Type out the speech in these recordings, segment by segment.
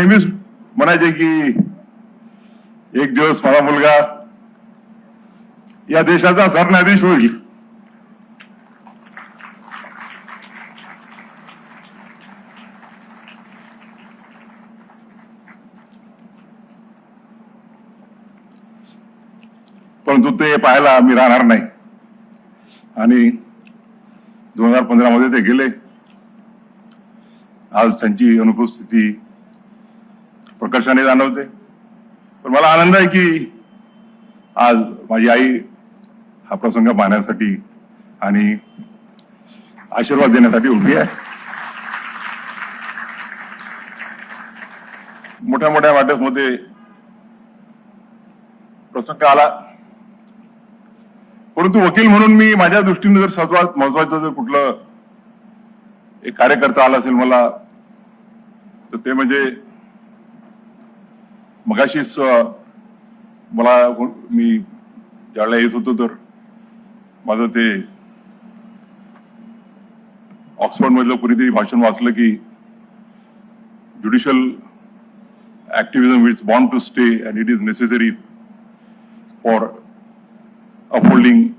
नेहमीच म्हणायचे की एक दिवस माझा मुलगा या देशाचा सरन्यायाधीश होईल. परंतु ते पाहायला मी राहणार नाही. आणि दोन हजार पंधरा मध्ये ते गेले. आज त्यांची अनुपस्थिती प्रकर्षाने जाणवते. पण मला आनंद आहे की आज माझी आई हा प्रसंग पाहण्यासाठी आणि आशीर्वाद देण्यासाठी उभी आहे. मोठ्या मोठ्या वाटसमध्ये प्रसंग आला. परंतु वकील म्हणून मी माझ्या दृष्टीने जर सर्वात महत्वाचं जर कुठलं एक कार्यकर्ता आला असेल मला तर ते म्हणजे मगाशीच मला मी ज्यावेळेला येत होतो तर माझं ते ऑक्सफर्ड मधलं कुणीतरी भाषण वाचलं की judicial activism is born to stay and it is necessary for upholding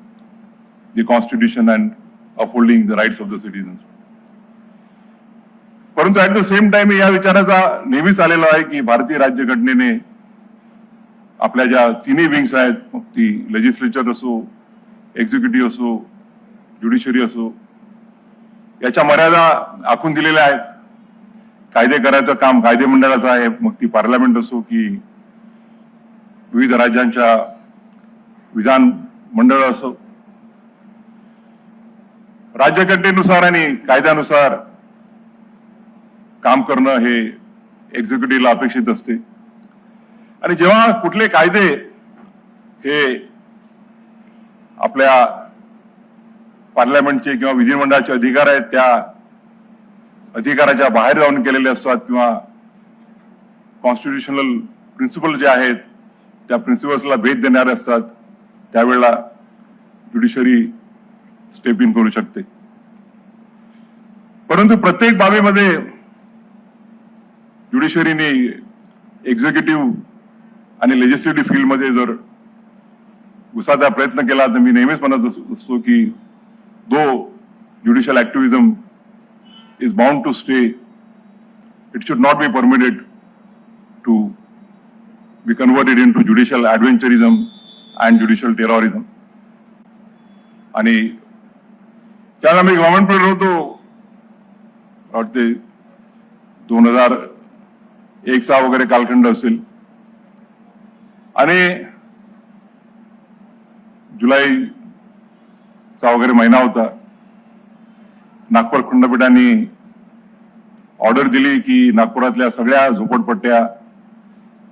the constitution and upholding the rights of the citizens. परंतु ऍट द सेम टाइम या विचाराचा नेहमीच आलेला आहे की भारतीय राज्यघटनेने आपल्या ज्या तिन्ही विंग्स आहेत मग ती लेजिस्लेचर असो एक्झिक्युटिव्ह असो ज्युडिशरी असो याच्या मर्यादा आखून दिलेल्या आहेत. कायदे करायचं काम कायदे मंडळाचं आहे मग ती पार्लमेंट असो की विविध राज्यांच्या विधान मंडळ असो. राज्यघटनेनुसार आणि कायद्यानुसार काम करणं हे एक्झिक्युटिव्हला अपेक्षित असते. आणि जेव्हा कुठले कायदे हे आपल्या पार्लमेंटचे किंवा विधिमंडळाचे अधिकार आहेत त्या अधिकाराच्या बाहेर जाऊन केलेले असतात किंवा कॉन्स्टिट्युशनल प्रिन्सिपल जे आहेत त्या प्रिन्सिपल्सला भेट देणारे असतात त्यावेळेला ज्युडिशरी स्टेप इन करू शकते. परंतु प्रत्येक बाबीमध्ये ज्युडिशरीने एक्झिक्युटिव्ह आणि लेजिस्लेटिव्ह फील्डमध्ये जर घुसायचा प्रयत्न केला तर मी नेहमीच म्हणत असतो की दो judicial activism is bound to stay it should not be permitted to be converted into judicial adventurism and judicial terrorism आणि त्याला मी गव्हर्नमेंट होतो वाटते दोन हजार एकचा वगैरे कालखंड असेल. आणि जुलैचा वगैरे महिना होता. नागपूर खंडपीठाने ऑर्डर दिली की नागपुरातल्या सगळ्या झोपडपट्ट्या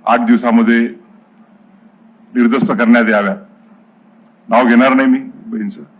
आठ दिवसामध्ये निर्दस्त करण्यात याव्या नाव घेणार नाही मी बहीणचं